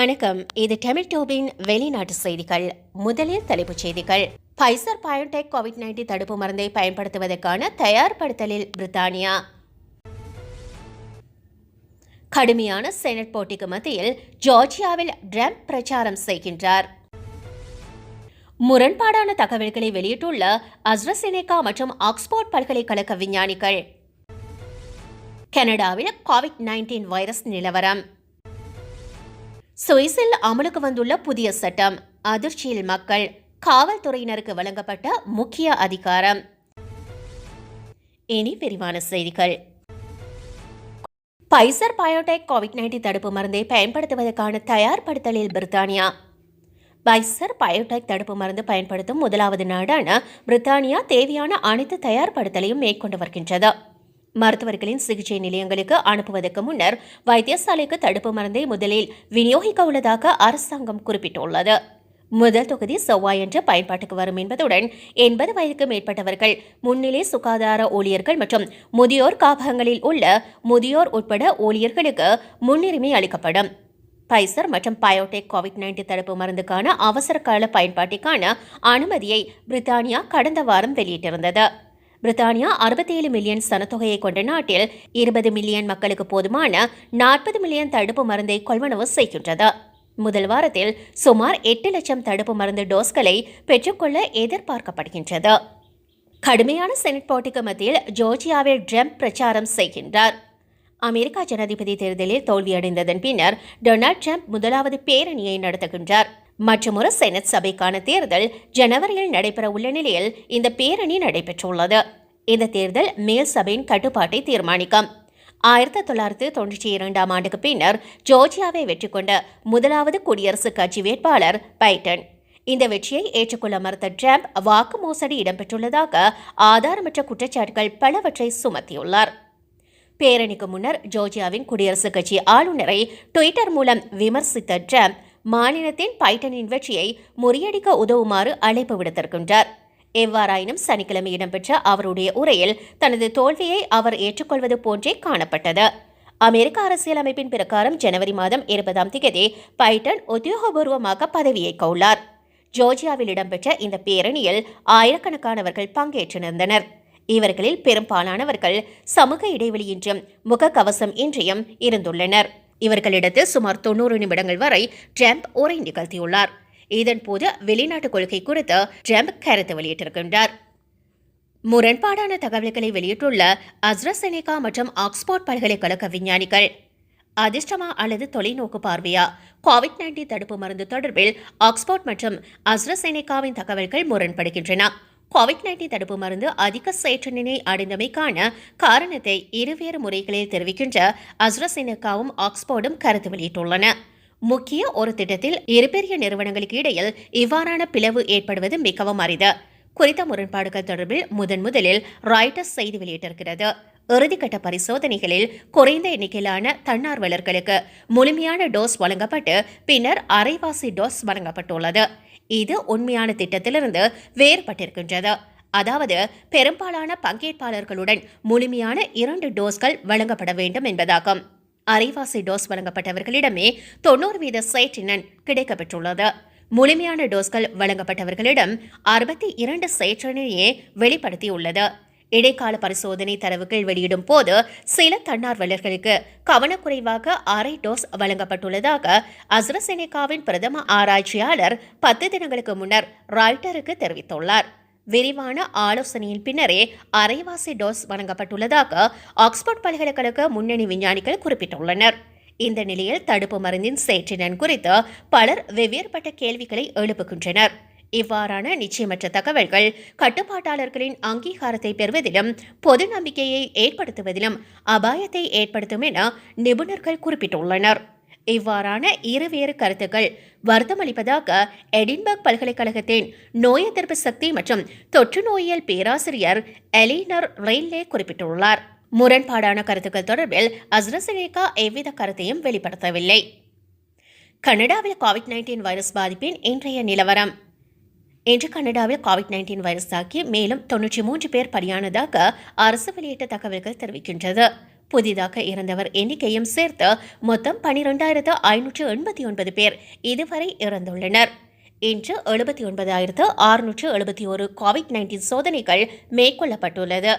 வணக்கம். இது டெமிட்டோபின் வெளிநாட்டு செய்திகள். முதலில் தலைப்புச் செய்திகள். பைசர் பயோடெக் கோவிட் நைன்டீன் தடுப்பு மருந்தை பயன்படுத்துவதற்கான தயார்படுத்தலில் பிரித்தானியா. கடுமையான செனட் போட்டிக்கு மத்தியில் ஜார்ஜியாவில் ட்ரம்ப் பிரச்சாரம் செய்கின்றார். முரண்பாடான தகவல்களை வெளியிட்டுள்ள அஸ்ரசினேகா மற்றும் ஆக்ஸ்போர்ட் பல்கலைக்கழக விஞ்ஞானிகள். கனடாவில் கோவிட் நைன்டீன் வைரஸ் நிலவரம். சுவிஸில் அமலுக்கு வந்துள்ள புதிய சட்டம். அதிர்ச்சியில் மக்கள் காவல்துறையினருக்கு வழங்கப்பட்ட முக்கிய அதிகாரம். இனி விரிவான செய்திகள். பைசர் பயோடெக் கோவிட் நைன்டீன் தடுப்பு மருந்தை பயன்படுத்துவதற்கான தயார்படுத்தலில் பிரித்தானியா. பைசர் பயோடெக் தடுப்பு மருந்து பயன்படுத்தும் முதலாவது நாடான பிரித்தானியா தேவையான அனைத்து தயார்படுத்தலையும் மேற்கொண்டு வருகின்றது. மருத்துவர்களின் சிகிச்சை நிலையங்களுக்கு அனுப்புவதற்கு முன்னர் வைத்தியசாலைக்கு தடுப்பு மருந்தை முதலில் விநியோகிக்க உள்ளதாக அரசாங்கம் குறிப்பிட்டுள்ளது. முதல் தொகுதி செவ்வாயன்று பயன்பாட்டுக்கு வரும் என்பதுடன் எண்பது வயதுக்கு மேற்பட்டவர்கள் முன்னிலை சுகாதார ஊழியர்கள் மற்றும் முதியோர் காப்பகங்களில் உள்ள முதியோர் உட்பட ஊழியர்களுக்கு முன்னுரிமை அளிக்கப்படும். பைசர் மற்றும் பயோடெக் கோவிட் நைன்டீன் தடுப்பு மருந்துக்கான அவசர கால பயன்பாட்டிற்கான அனுமதியை பிரித்தானியா கடந்த வாரம் வெளியிட்டிருந்தது. பிரித்தானியா அறுபத்தி ஏழு மில்லியன் சனத்தொகையை கொண்ட நாட்டில் இருபது மில்லியன் மக்களுக்கு போதுமான நாற்பது மில்லியன் தடுப்பு மருந்தை கொள்வனவு செய்கின்றது. முதல் வாரத்தில் சுமார் எட்டு லட்சம் தடுப்பு மருந்து டோஸ்களை பெற்றுக்கொள்ள எதிர்பார்க்கப்படுகின்றது. கடுமையான செனட் போட்டிக்கு மத்தியில் ஜோர்ஜியாவில் ட்ரம்ப் பிரச்சாரம் செய்கின்றார். அமெரிக்கா ஜனாதிபதி தேர்தலில் தோல்வியடைந்ததன் பின்னர் டொனால்ட் ட்ரம்ப் முதலாவது பேரணியை நடத்துகின்றார். மற்றொரு செனட் சபைக்கான தேர்தல் ஜனவரியில் நடைபெற உள்ள நிலையில் இந்த பேரணி நடைபெற்றுள்ளது. இந்த தேர்தல் மேல் சபையின் கட்டுப்பாட்டை தீர்மானிக்கும். ஆயிரத்தி தொள்ளாயிரத்து தொன்னூற்றி இரண்டாம் ஆண்டுக்கு பின்னர் ஜோர்ஜியாவை வெற்றி கொண்ட முதலாவது குடியரசுக் கட்சி வேட்பாளர் பைடன் இந்த வெற்றியை ஏற்றுக்கொள்ள மறுத்த ட்ரம்ப் வாக்கு மோசடி இடம்பெற்றுள்ளதாக ஆதாரமற்ற குற்றச்சாட்டுகள் பலவற்றை சுமத்தியுள்ளார். பேரணிக்கு முன்னர் ஜோர்ஜியாவின் குடியரசுக் கட்சி ஆளுநரை ட்விட்டர் மூலம் விமர்சித்த ட்ரம்ப் மாநிலத்தின் பைட்டனின் வெற்றியை முறியடிக்க உதவுமாறு அழைப்பு விடுத்திருக்கின்றார். எவ்வாறாயினும் சனிக்கிழமை இடம்பெற்ற அவருடைய உரையில் தனது தோல்வியை அவர் ஏற்றுக்கொள்வது போன்றே காணப்பட்டது. அமெரிக்க அரசியலமைப்பின் பிரகாரம் ஜனவரி மாதம் இருபதாம் தேதி பைட்டன் உத்தியோகபூர்வமாக பதவியேற்க உள்ளார். ஜோர்ஜியாவில் இடம்பெற்ற இந்த பேரணியில் ஆயிரக்கணக்கானவர்கள் பங்கேற்றிருந்தனர். இவர்களில் பெரும்பாலானவர்கள் சமூக இடைவெளியின்றும் முகக்கவசம் இன்றியும் இருந்துள்ளனர். இவர்களிடத்து சுமார் தொண்ணூறு நிமிடங்கள் வரை ட்ரம்ப் உரை நிகழ்த்தியுள்ளார். இதன்போது வெளிநாட்டு கொள்கை குறித்து ட்ரம்ப் கருத்து வெளியிட்டிருக்கின்றார். முரண்பாடான தகவல்களை வெளியிட்டுள்ள அஸ்ரசெனிகா மற்றும் ஆக்ஸ்போர்ட் பல்கலைக்கழக விஞ்ஞானிகள் அதிர்ஷ்டமா அல்லது தொலைநோக்கு பார்வையா? கோவிட் நைன்டீன் தடுப்பு மருந்து தொடர்பில் ஆக்ஸ்போர்ட் மற்றும் அஸ்ரசெனிகாவின் தகவல்கள் முரண்படுகின்றன. கோவிட் நைன்டீன் தடுப்பு மருந்து அதிக சேற்றனினை அடைந்தமைக்கான காரணத்தை இருவேறு முறைகளில் தெரிவிக்கின்ற அஸ்ரசெனிகாவும் ஆக்ஸ்போர்டும் கருத்து வெளியிட்டுள்ளன. முக்கிய ஒரு திட்டத்தில் இரு பெரிய நிறுவனங்களுக்கு இடையில் இவ்வாறான பிளவு ஏற்படுவது மிகவும் அரிது. குறித்த முரண்பாடுகள் தொடர்பில் முதன் முதலில் ராய்டர்ஸ் செய்தி வெளியிட்டிருக்கிறது. இறுதிக்கட்ட பரிசோதனைகளில் குறைந்த எண்ணிக்கையிலான தன்னார்வலர்களுக்கு முழுமையான டோஸ் வழங்கப்பட்டு பின்னர் அரைவாசி டோஸ் வழங்கப்பட்டுள்ளது. இது உண்மையான திட்டத்திலிருந்து வேறுபட்டிருக்கின்றது. அதாவது பெரும்பாலான பங்கேற்பாளர்களுடன் முழுமையான இரண்டு டோஸ்கள் வழங்கப்பட வேண்டும் என்பதாகும். அரைவாசி டோஸ் வழங்கப்பட்டவர்களிடமே தொண்ணூறு வீத சேற்றினன் கிடைக்கப்பெற்றுள்ளது. முழுமையான டோஸ்கள் வழங்கப்பட்டவர்களிடம் அறுபத்தி இரண்டு சைற்றினையே வெளிப்படுத்தியுள்ளது. இடைக்கால பரிசோதனை தரவுகள் வெளியிடும் போது சில தன்னார்வலர்களுக்கு கவனக்குறைவாக அரை டோஸ் வழங்கப்பட்டுள்ளதாக அஸ்ரசெனிகாவின் பிரதம ஆராய்ச்சியாளர் பத்து தினங்களுக்கு முன்னர் ராய்டருக்கு தெரிவித்துள்ளார். விரிவான ஆலோசனையின் பின்னரே அரைவாசி டோஸ் வழங்கப்பட்டுள்ளதாக ஆக்ஸ்போர்ட் பல்கலைக்கழக முன்னணி விஞ்ஞானிகள் குறிப்பிட்டுள்ளனர். இந்த நிலையில் தடுப்பு மருந்தின் சேற்றினன் குறித்து பலர் வெவ்வேறுபட்ட கேள்விகளை எழுப்புகின்றனர். இவ்வாறான நிச்சயமற்ற தகவல்கள் கட்டுப்பாட்டாளர்களின் அங்கீகாரத்தை பெறுவதிலும் பொது நம்பிக்கையை ஏற்படுத்துவதிலும் அபாயத்தை ஏற்படுத்தும் என நிபுணர்கள் குறிப்பிட்டுள்ளனர். இவ்வாறான இருவேறு கருத்துக்கள் வருத்தமளிப்பதாக எடின்பர்க் பல்கலைக்கழகத்தின் நோய் எதிர்ப்பு சக்தி மற்றும் தொற்று நோயியல் பேராசிரியர் எலினர் ரெயில்லே குறிப்பிட்டுள்ளார். முரண்பாடான கருத்துக்கள் தொடர்பில் அஸ்ரசனேகா எவ்வித கருத்தையும் வெளிப்படுத்தவில்லை. கனடாவில் கோவிட் நைன்டீன் வைரஸ் பாதிப்பின் இன்றைய நிலவரம். இன்று கனடாவில் கோவிட் நைன்டீன் வைரஸ் தாக்கி மேலும் தொன்னூற்றி மூன்று பேர் பலியானதாக அரசு வெளியிட்ட தகவல்கள் தெரிவிக்கின்றது. புதிதாக இறந்தவர் எண்ணிக்கையும் சேர்த்து மொத்தம் பனிரெண்டாயிரத்து ஐநூற்று எண்பத்தி ஒன்பது பேர் இதுவரை இறந்துள்ளனர். இன்று எழுபத்தி ஒன்பதாயிரத்து அறுநூற்று எழுபத்தி ஒரு கோவிட் நைன்டீன் சோதனைகள் மேற்கொள்ளப்பட்டுள்ளது.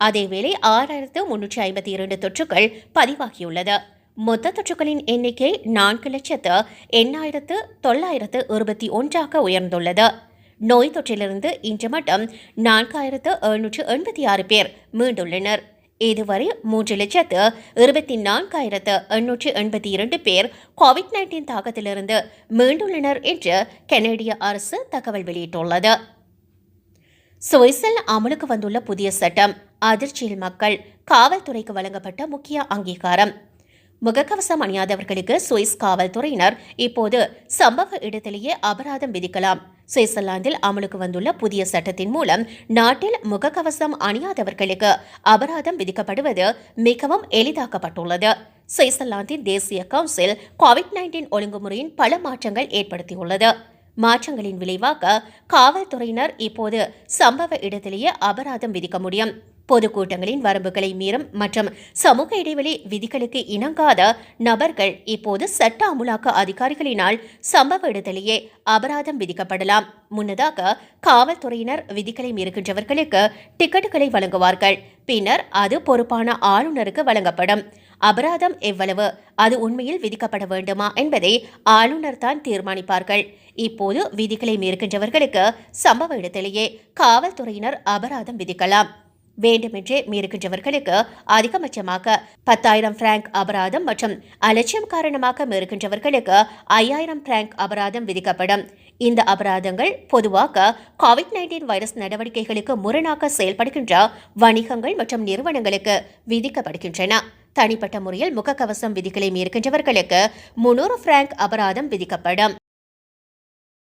அதேவேளை ஆறாயிரத்து முன்னூற்றி ஐம்பத்தி இரண்டு தொற்றுகள் பதிவாகியுள்ளது. மொத்த தொற்றுகளின் எண்ணிக்கை நான்கு லட்சத்து எண்ணாயிரத்து தொள்ளாயிரத்து இருபத்தி ஒன்றாக உயர்ந்துள்ளது. நோய் தொற்றிலிருந்து இன்று மட்டும் நான்காயிரத்து எழுநூற்று எண்பத்தி ஆறு பேர் மீண்டுள்ளனர். இதுவரை மூன்று லட்சத்து இருபத்தி நான்காயிரத்து எண்ணூற்று எண்பத்தி இரண்டு பேர் கோவிட் நைன்டீன் தாக்கத்திலிருந்து மீண்டுள்ளனர் என்று கனேடிய அரசு தகவல் வெளியிட்டுள்ளது. சுவிஸில் அமலுக்கு வந்துள்ள புதிய சட்டம் அதிர்ச்சியில் மக்கள் காவல்துறைக்கு வழங்கப்பட்ட முக்கிய அங்கீகாரம். முகக்கவசம் அணியாதவர்களுக்கு சுவிஸ் காவல்துறையினர் இப்போது சம்பவ இடத்திலேயே அபராதம் விதிக்கலாம். சுவிட்சர்லாந்தில் அமலுக்கு வந்துள்ள புதிய சட்டத்தின் மூலம் நாட்டில் முகக்கவசம் அணியாதவர்களுக்கு அபராதம் விதிக்கப்படுவது மிகவும் எளிதாக்கப்பட்டுள்ளது. சுவிட்சர்லாந்தின் தேசிய கவுன்சில் கோவிட் நைன்டீன் ஒழுங்குமுறையின் பல மாற்றங்கள் ஏற்படுத்தியுள்ளது. மாற்றங்களின் விளைவாக காவல்துறையினர் இப்போது சம்பவ இடத்திலேயே அபராதம் விதிக்க முடியும். பொதுக்கூட்டங்களின் வரம்புகளை மீறும் மற்றும் சமூக இடைவெளி விதிகளுக்கு இணங்காத நபர்கள் இப்போது சட்ட அமுலாக்க அதிகாரிகளினால் சம்பவ இடத்திலேயே அபராதம் விதிக்கப்படலாம். முன்னதாக காவல்துறையினர் விதிகளை மீறுகின்றவர்களுக்கு டிக்கெட்டுகளை வழங்குவார்கள். பின்னர் அது பொறுப்பான ஆளுநருக்கு வழங்கப்படும். அபராதம் எவ்வளவு? அது உண்மையில் விதிக்கப்பட வேண்டுமா என்பதை ஆளுநர் தான் தீர்மானிப்பார்கள். இப்போது விதிகளை மீறுகின்றவர்களுக்கு சம்பவ இடத்திலேயே காவல்துறையினர் அபராதம் விதிக்கலாம். வேண்டுமென்றே மீறுகின்றவர்களுக்கு அதிகபட்சமாக பத்தாயிரம் பிராங்க் அபராதம் மற்றும் அலட்சியம் காரணமாக மீறுகின்றவர்களுக்கு ஐயாயிரம் பிராங்க் அபராதம் விதிக்கப்படும். இந்த அபராதங்கள் பொதுவாக கோவிட் நைன்டீன் வைரஸ் நடவடிக்கைகளுக்கு முரணாக செயல்படுகின்ற வணிகங்கள் மற்றும் நிறுவனங்களுக்கு விதிக்கப்படுகின்றன. தனிப்பட்ட முறையில் முகக்கவசம் விதிகளை மீறுகின்றவர்களுக்கு முன்னூறு பிராங்க் அபராதம் விதிக்கப்படும்.